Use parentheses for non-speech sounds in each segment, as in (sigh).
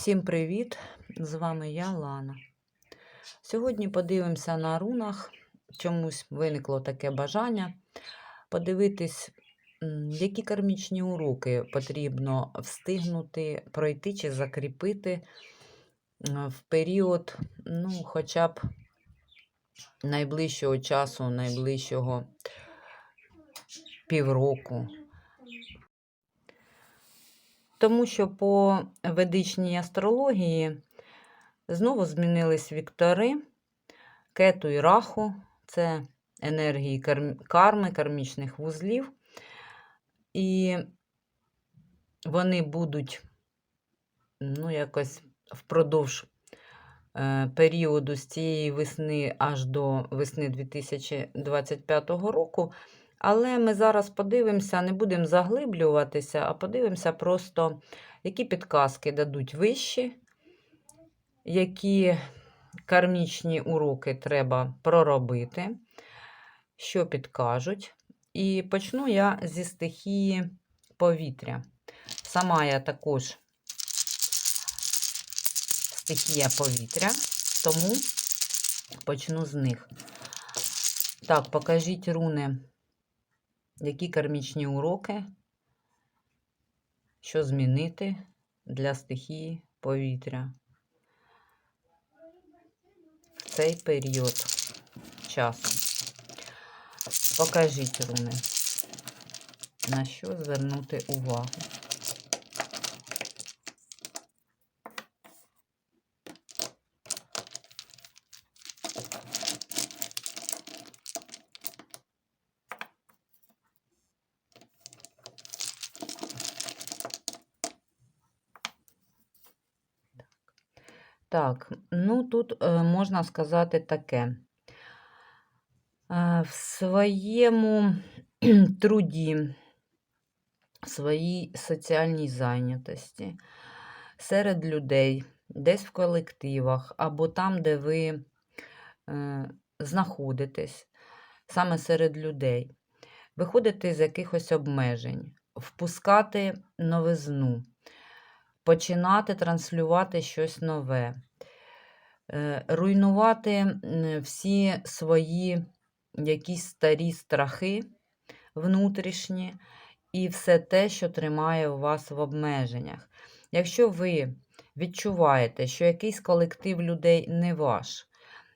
Всім привіт! З вами я Лана. Сьогодні подивимося на рунах. Чомусь виникло таке бажання подивитись, які кармічні уроки потрібно встигнути пройти чи закріпити в період, ну, хоча б найближчого часу, найближчого півроку. Тому що по ведичній астрології знову змінились віктори, кету і раху це енергії карми, кармічних вузлів. І вони будуть ну, якось впродовж е, періоду з цієї весни аж до весни 2025 року. Але ми зараз подивимося, не будемо заглиблюватися, а подивимося просто, які підказки дадуть вищі, які кармічні уроки треба проробити, що підкажуть. І почну я зі стихії повітря. Сама я також стихія повітря, тому почну з них. Так, покажіть руни, які кармічні уроки, що змінити для стихії повітря в цей період часу. Покажіть руни, на що звернути увагу. Так, ну тут е, можна сказати таке. Е, в своєму (clears throat) труді, в своїй соціальній зайнятості, серед людей, десь в колективах, або там, де ви е, знаходитесь, саме серед людей, виходити з якихось обмежень, впускати новизну починати транслювати щось нове, руйнувати всі свої якісь старі страхи внутрішні і все те, що тримає вас в обмеженнях. Якщо ви відчуваєте, що якийсь колектив людей не ваш,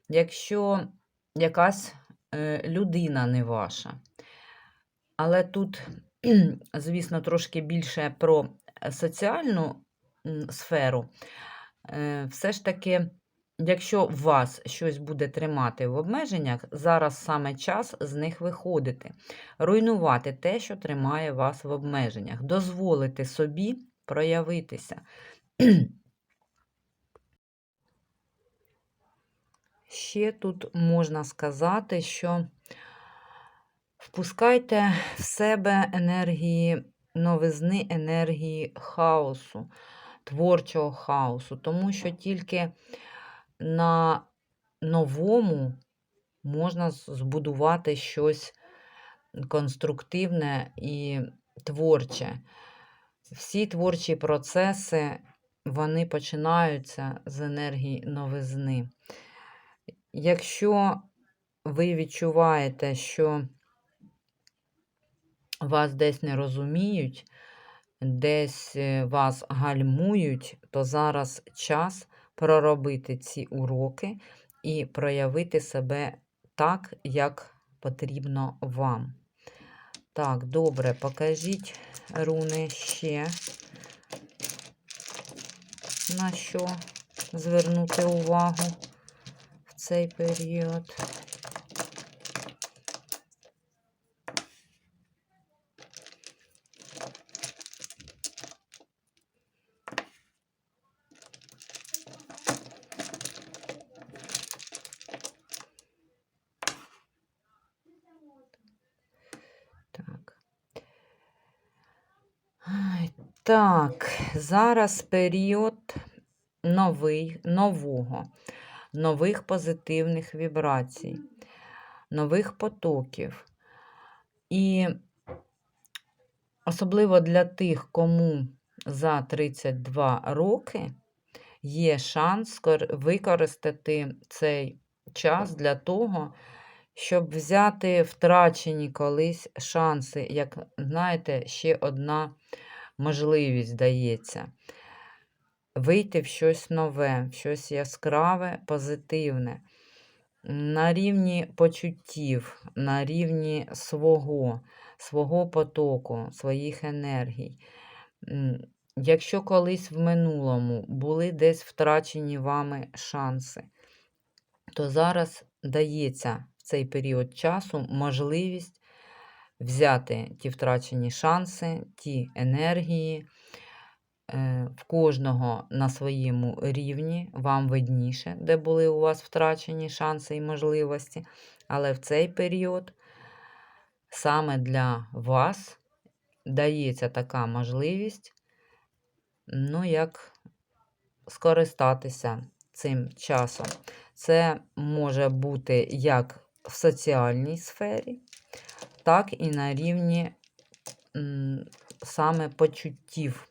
якщо якась е, людина не ваша, але тут, звісно, трошки більше про соціальну сферу, е, все ж таки, якщо вас щось буде тримати в обмеженнях, зараз саме час з них виходити, руйнувати те, що тримає вас в обмеженнях, дозволити собі проявитися. (clears throat) Ще тут можна сказати, що впускайте в себе енергії новизни, енергії хаосу творчого хаосу, тому що тільки на новому можна збудувати щось конструктивне і творче. Всі творчі процеси вони починаються з енергії новизни. Якщо ви відчуваєте, що вас десь не розуміють, десь е, вас гальмують, то зараз час проробити ці уроки і проявити себе так, як потрібно вам. Так, добре, покажіть руни ще, на що звернути увагу в цей період. Так. Ай, Так, зараз період новий, нового, нових позитивних вібрацій, нових потоків. І особливо для тих, кому за 32 роки, є шанс використати цей час для того, щоб взяти втрачені колись шанси, як знаєте, ще одна можливість дається. Вийти в щось нове, в щось яскраве, позитивне. На рівні почуттів, на рівні свого, свого потоку, своїх енергій. Якщо колись в минулому були десь втрачені вами шанси, то зараз дається в цей період часу можливість взяти ті втрачені шанси, ті енергії, е, в кожного на своєму рівні, вам видніше, де були у вас втрачені шанси і можливості. Але в цей період саме для вас дається така можливість, ну, як скористатися цим часом. Це може бути як в соціальній сфері, так і на рівні саме почуттів.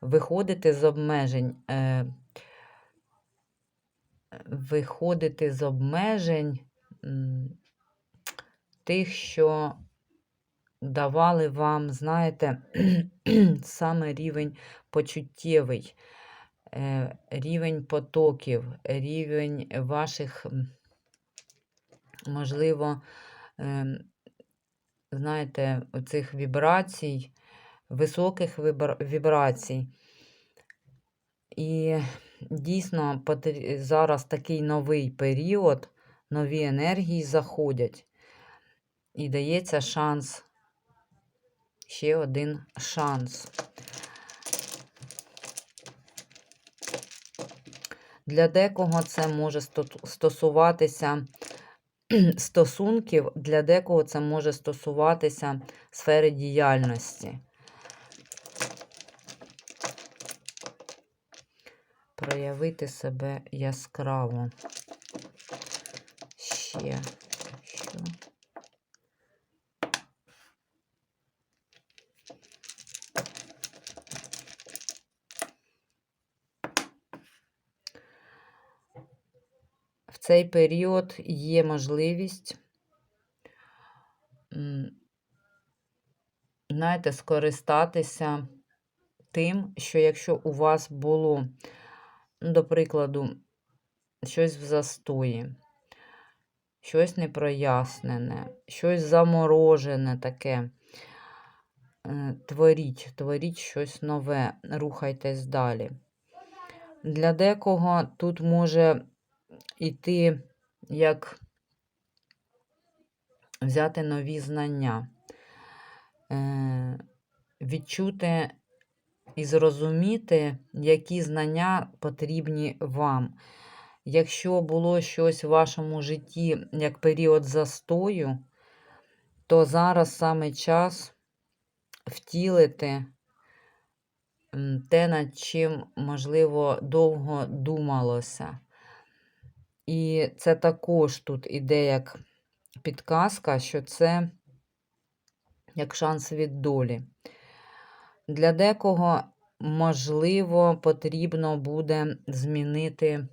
Виходити з обмежень, е, виходити з обмежень тих, що давали вам, знаєте, (clears throat) саме рівень почуттєвий, е, рівень потоків, рівень ваших, можливо, ем, знаєте, оцих вібрацій, високих вібрацій. І дійсно зараз такий новий період, нові енергії заходять. І дається шанс, ще один шанс. Для декого це може стосуватися (clears throat) стосунків, для декого це може стосуватися сфери діяльності. Проявити себе яскраво. Ще що? В цей період є можливість, знаєте, скористатися тим, що якщо у вас було, ну, до прикладу, щось в застої, щось непрояснене, щось заморожене таке, е, творіть, творіть щось нове, рухайтесь далі. Для декого тут може йти як взяти нові знання, е, відчути і зрозуміти, які знання потрібні вам. Якщо було щось в вашому житті як період застою, то зараз саме час втілити те, над чим, можливо, довго думалося. І це також тут іде як підказка, що це як шанс від долі. Для декого, можливо, потрібно буде змінити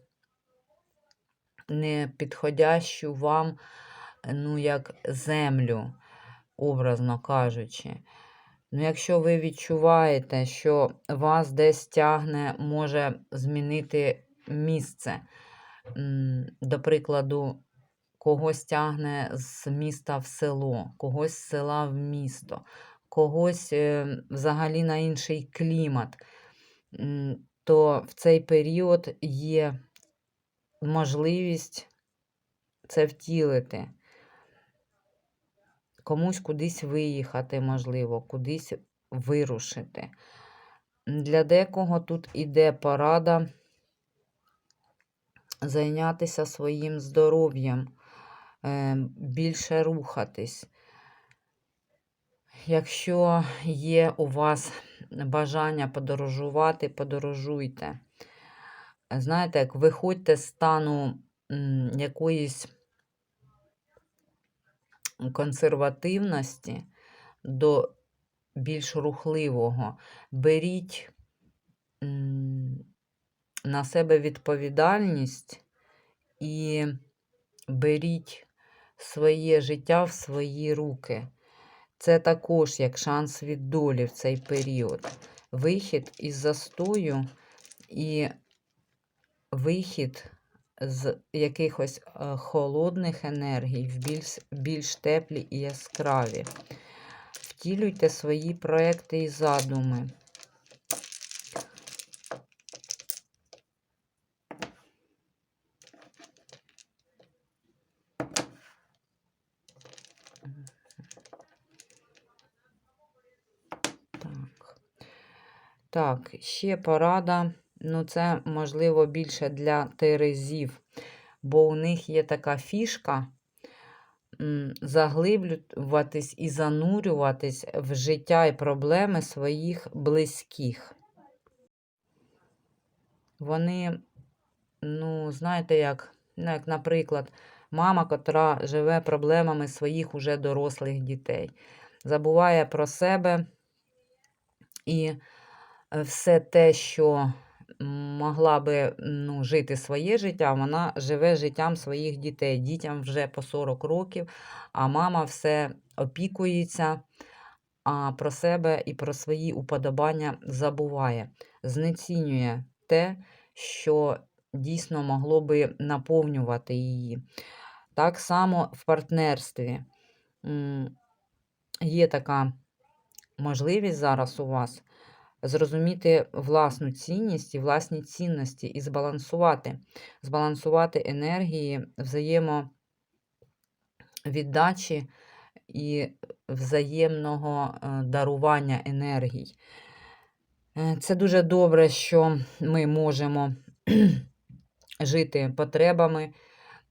непідходящу вам, ну, як землю, образно кажучи. Ну, якщо ви відчуваєте, що вас десь тягне, може змінити місце, до прикладу, когось тягне з міста в село, когось з села в місто, когось е, взагалі на інший клімат, то в цей період є можливість це втілити. Комусь кудись виїхати, можливо, кудись вирушити. Для декого тут іде порада зайнятися своїм здоров'ям, е, більше рухатись. Якщо є у вас бажання подорожувати, подорожуйте. Знаєте, як виходьте з стану якоїсь консервативності до більш рухливого. Беріть на себе відповідальність і беріть своє життя в свої руки. Це також як шанс від долі в цей період. Вихід із застою і вихід з якихось е, холодних енергій в більш, більш теплі і яскраві. Втілюйте свої проекти і задуми. Так, ще порада. Ну, це, можливо, більше для терезів, бо у них є така фішка заглиблюватись і занурюватись в життя і проблеми своїх близьких. Вони, ну, знаєте, як, ну, як, наприклад, мама, котра живе проблемами своїх уже дорослих дітей, забуває про себе і все те, що могла би ну, жити своє життя, вона живе життям своїх дітей. Дітям вже по 40 років, а мама все опікується, а про себе і про свої уподобання забуває, знецінює те, що дійсно могло би наповнювати її. Так само в партнерстві є така можливість зараз у вас зрозуміти власну цінність і власні цінності і збалансувати, збалансувати енергії взаємовіддачі і взаємного е, дарування енергій. Е, Це дуже добре, що ми можемо (clears throat) жити потребами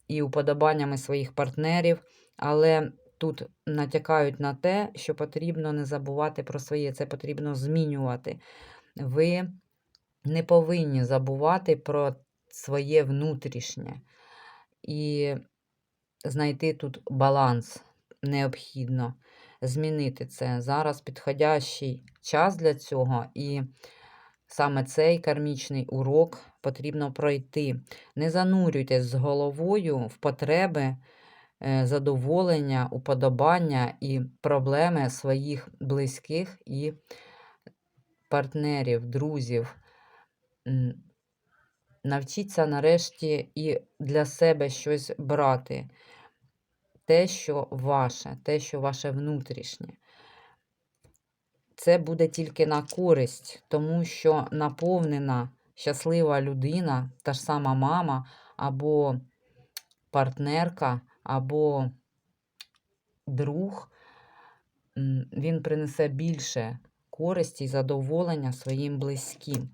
і уподобаннями своїх партнерів, але тут натякають на те, що потрібно не забувати про своє, це потрібно змінювати. Ви не повинні забувати про своє внутрішнє і знайти тут баланс необхідно. Змінити це. Зараз підходящий час для цього, і саме цей кармічний урок потрібно пройти. Не занурюйтесь з головою в потреби задоволення, уподобання і проблеми своїх близьких і партнерів, друзів. Навчіться нарешті і для себе щось брати. Те, що ваше, те, що ваше внутрішнє. Це буде тільки на користь, тому що наповнена щаслива людина, та ж сама мама або партнерка, або друг, він принесе більше користі і задоволення своїм близьким.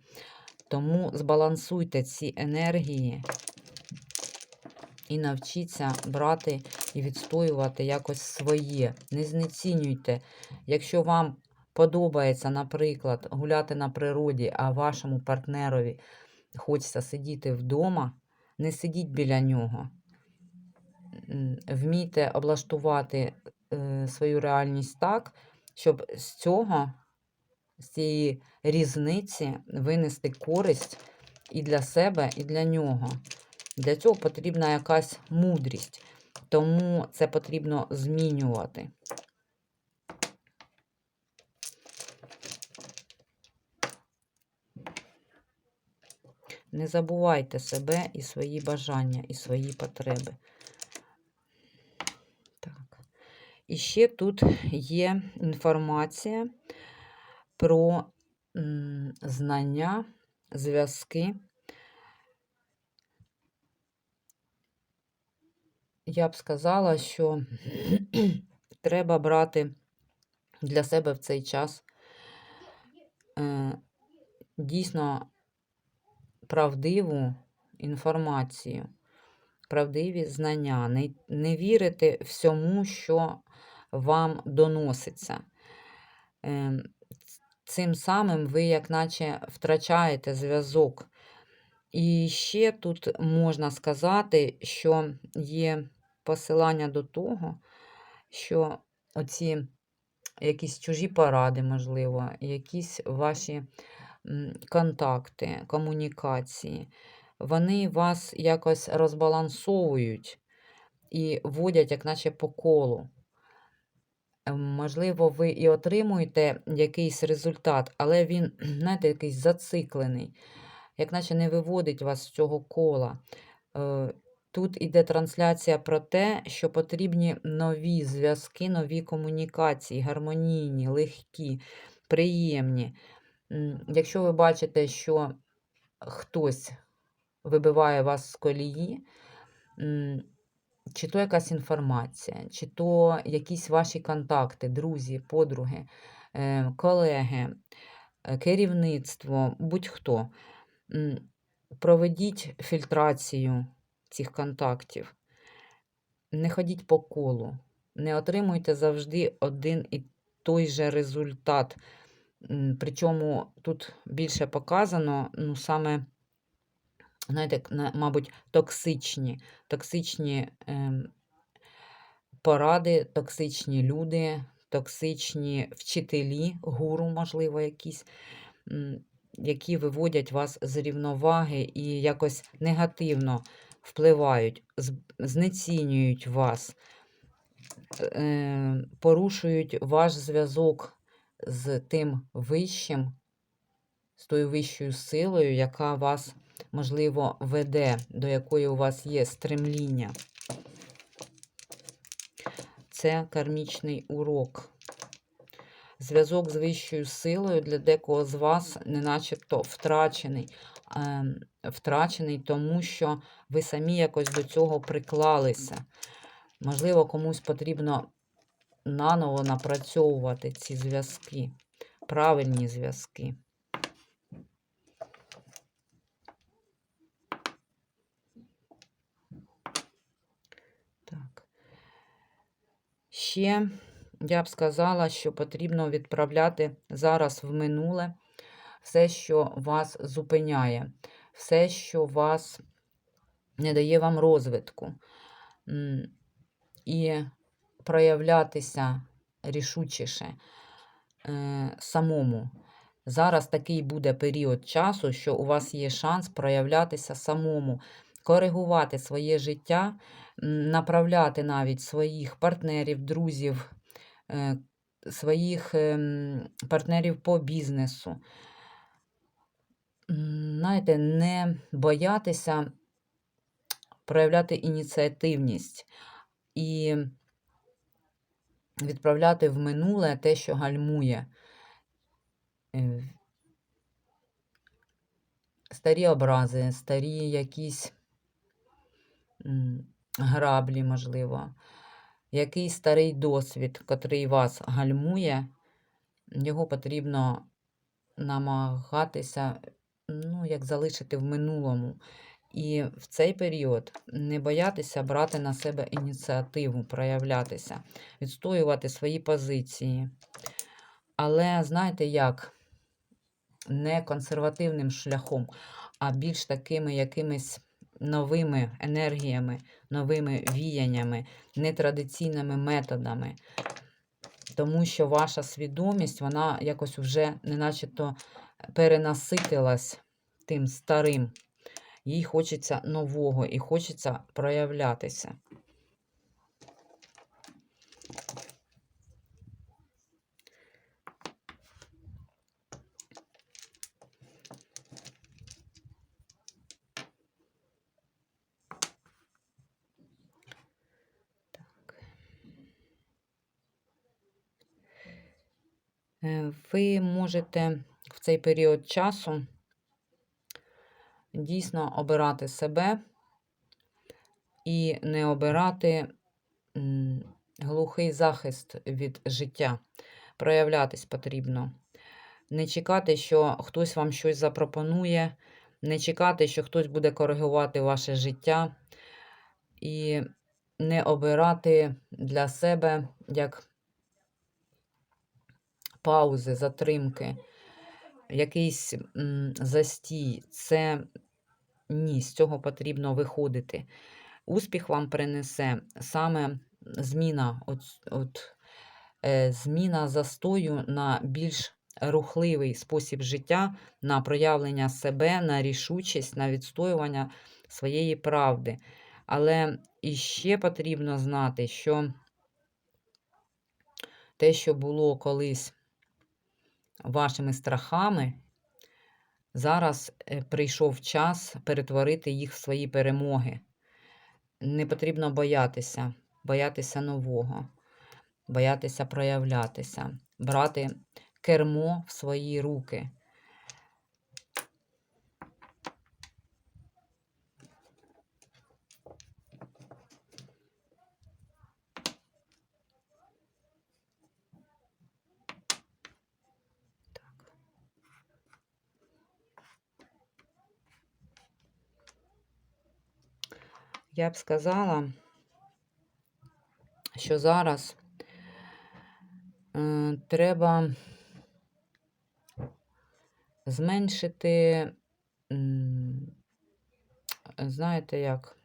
Тому збалансуйте ці енергії і навчіться брати і відстоювати якось своє. Не знецінюйте. Якщо вам подобається, наприклад, гуляти на природі, а вашому партнерові хочеться сидіти вдома, не сидіть біля нього вмійте облаштувати е, свою реальність так, щоб з цього, з цієї різниці винести користь і для себе, і для нього. Для цього потрібна якась мудрість, тому це потрібно змінювати. Не забувайте себе і свої бажання, і свої потреби. І ще тут є інформація про знання, зв'язки. Я б сказала, що треба брати для себе в цей час е, дійсно правдиву інформацію, правдиві знання, не, не вірити всьому, що вам доноситься. Ем, цим самим ви, як наче, втрачаєте зв'язок. І ще тут можна сказати, що є посилання до того, що оці якісь чужі поради, можливо, якісь ваші контакти, комунікації, вони вас якось розбалансовують і водять, як наче по колу. Можливо, ви і отримуєте якийсь результат, але він, (clears throat) знаєте, якийсь зациклений, як наче не виводить вас з цього кола. Е, Тут іде трансляція про те, що потрібні нові зв'язки, нові комунікації, гармонійні, легкі, приємні. Якщо ви бачите, що хтось вибиває вас з колії, чи то якась інформація, чи то якісь ваші контакти, друзі, подруги, е, колеги, е, керівництво, будь-хто. Проведіть фільтрацію цих контактів. Не ходіть по колу, не отримуйте завжди один і той же результат. Причому тут більше показано, ну, саме, знаєте, мабуть, токсичні, токсичні ем, поради, токсичні люди, токсичні вчителі, гуру, можливо, якісь, які виводять вас з рівноваги і якось негативно впливають, знецінюють вас, е, порушують ваш зв'язок з тим вищим, з тою вищою силою, яка вас, можливо, веде, до якої у вас є стремління. Це кармічний урок. Зв'язок з вищою силою для декого з вас не начебто втрачений. Ем, Втрачений, тому що ви самі якось до цього приклалися. Можливо, комусь потрібно наново напрацьовувати ці зв'язки, правильні зв'язки. Так. Ще я б сказала, що потрібно відправляти зараз в минуле все, що вас зупиняє, все, що вас не дає вам розвитку. І проявлятися рішучіше е, самому. Зараз такий буде період часу, що у вас є шанс проявлятися самому, коригувати своє життя, направляти навіть своїх партнерів, друзів, е, своїх ем, партнерів по бізнесу. Знаєте, не боятися проявляти ініціативність і відправляти в минуле те, що гальмує. Е, Старі образи, старі якісь граблі, можливо, якийсь старий досвід, котрий вас гальмує, його потрібно намагатися, ну, як залишити в минулому. І в цей період не боятися брати на себе ініціативу, проявлятися, відстоювати свої позиції. Але знаєте як? Не консервативним шляхом, а більш такими якимись новими енергіями, новими віяннями, нетрадиційними методами. Тому що ваша свідомість, вона якось вже неначе-то перенаситилась тим старим. Їй хочеться нового і хочеться проявлятися. Е, Ви можете в цей період часу дійсно обирати себе і не обирати глухий захист від життя. Проявлятись потрібно. Не чекати, що хтось вам щось запропонує, не чекати, що хтось буде коригувати ваше життя, і не обирати для себе як паузи, затримки, якийсь застій. Це ні, з цього потрібно виходити. Успіх вам принесе саме зміна, от, от, е, зміна застою на більш рухливий спосіб життя, на проявлення себе, на рішучість, на відстоювання своєї правди. Але іще потрібно знати, що те, що було колись вашими страхами, зараз е, прийшов час перетворити їх в свої перемоги. Не потрібно боятися, боятися нового, боятися проявлятися, брати кермо в свої руки. Я б сказала, що зараз е, треба зменшити, знаєте як,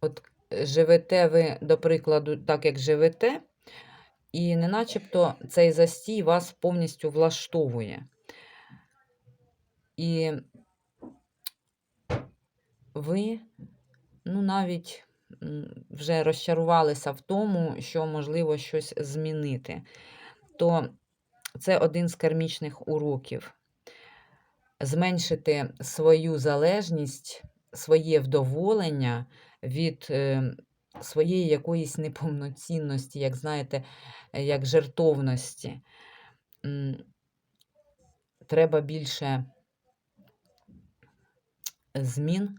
от живете ви, до прикладу, так як живете, і не начебто цей застій вас повністю влаштовує. І ви, ну, навіть вже розчарувалися в тому, що можливо щось змінити. То це один з кармічних уроків. Зменшити свою залежність, своє вдоволення від е, своєї якоїсь неповноцінності, як знаєте, як жертовності. Треба більше змін,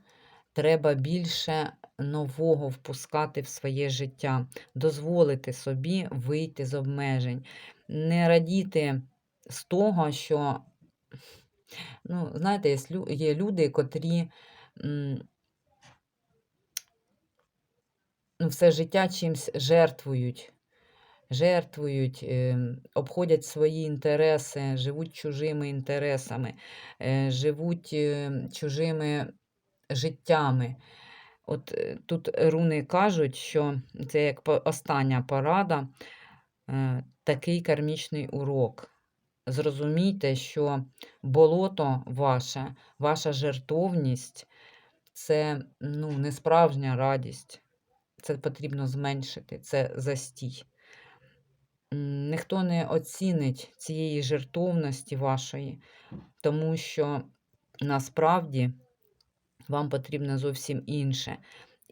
треба більше нового впускати в своє життя, дозволити собі вийти з обмежень, не радіти з того, що, ну, знаєте, є люди, котрі ну, все життя чимсь жертвують. Жертвують, е, обходять свої інтереси, живуть чужими інтересами, е, живуть е, чужими життями. От е, тут руни кажуть, що це як остання порада, е, такий кармічний урок. Зрозумійте, що болото ваше, ваша жертовність це ну, не справжня радість. Це потрібно зменшити, це застій. Ніхто не оцінить цієї жертовності вашої, тому що насправді вам потрібно зовсім інше.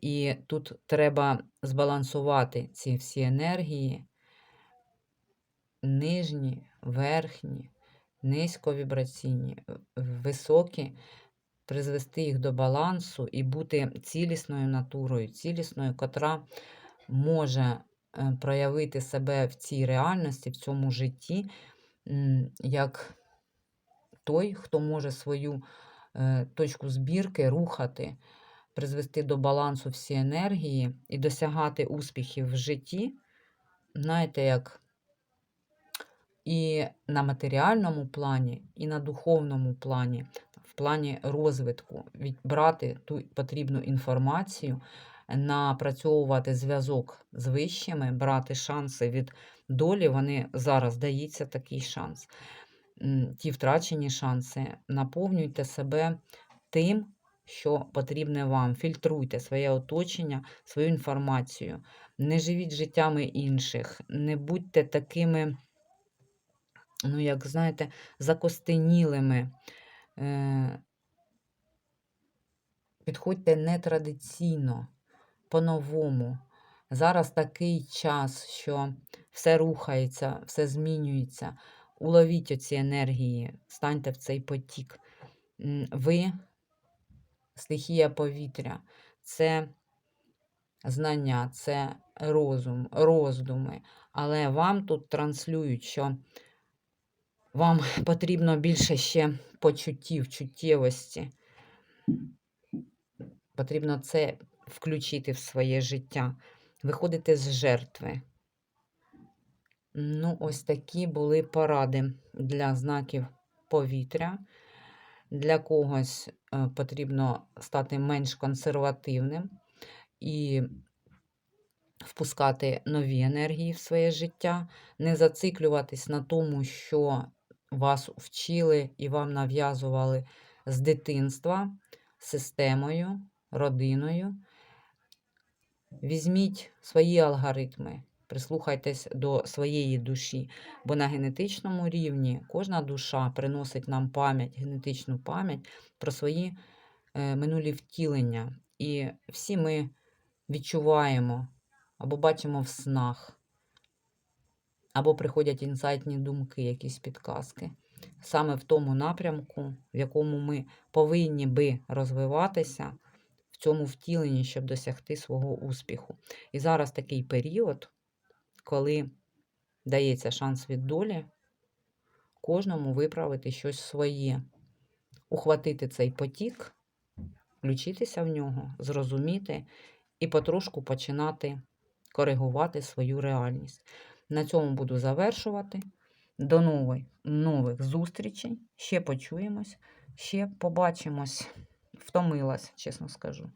І тут треба збалансувати ці всі енергії, нижні, верхні, низьковібраційні, високі, призвести їх до балансу і бути цілісною натурою, цілісною, котра може е, проявити себе в цій реальності, в цьому житті, як той, хто може свою точку збірки рухати, призвести до балансу всі енергії і досягати успіхів в житті, знаєте, як і на матеріальному плані, і на духовному плані, в плані розвитку, від- брати ту потрібну інформацію, напрацьовувати зв'язок з вищими, брати шанси від долі, вони зараз дається такий шанс. Ті втрачені шанси, наповнюйте себе тим, що потрібне вам. Фільтруйте своє оточення, свою інформацію. Не живіть життями інших, не будьте такими, ну, як знаєте, закостенілими. Е, Підходьте нетрадиційно, по-новому. Зараз такий час, що все рухається, все змінюється. Уловіть оці енергії, станьте в цей потік. Ви стихія повітря, це знання, це розум, роздуми. Але вам тут транслюють, що вам (laughs) потрібно більше ще почуттів, чуттєвості. Потрібно це включити в своє життя, виходити з жертви. Ну, ось такі були поради для знаків повітря. Для когось е, потрібно стати менш консервативним і впускати нові енергії в своє життя, не зациклюватись на тому, що вас вчили і вам нав'язували з дитинства, системою, родиною. Візьміть свої алгоритми, прислухайтесь до своєї душі, бо на генетичному рівні кожна душа приносить нам пам'ять, генетичну пам'ять про свої е, минулі втілення. І всі ми відчуваємо або бачимо в снах, або приходять інсайтні думки, якісь підказки. Саме в тому напрямку, в якому ми повинні би розвиватися в цьому втіленні, щоб досягти свого успіху. І зараз такий період, коли дається шанс від долі кожному виправити щось своє, ухватити цей потік, включитися в нього, зрозуміти і потрошку починати коригувати свою реальність. На цьому буду завершувати. До нових, нових зустрічей. Ще почуємось, ще побачимось. Втомилась, чесно скажу.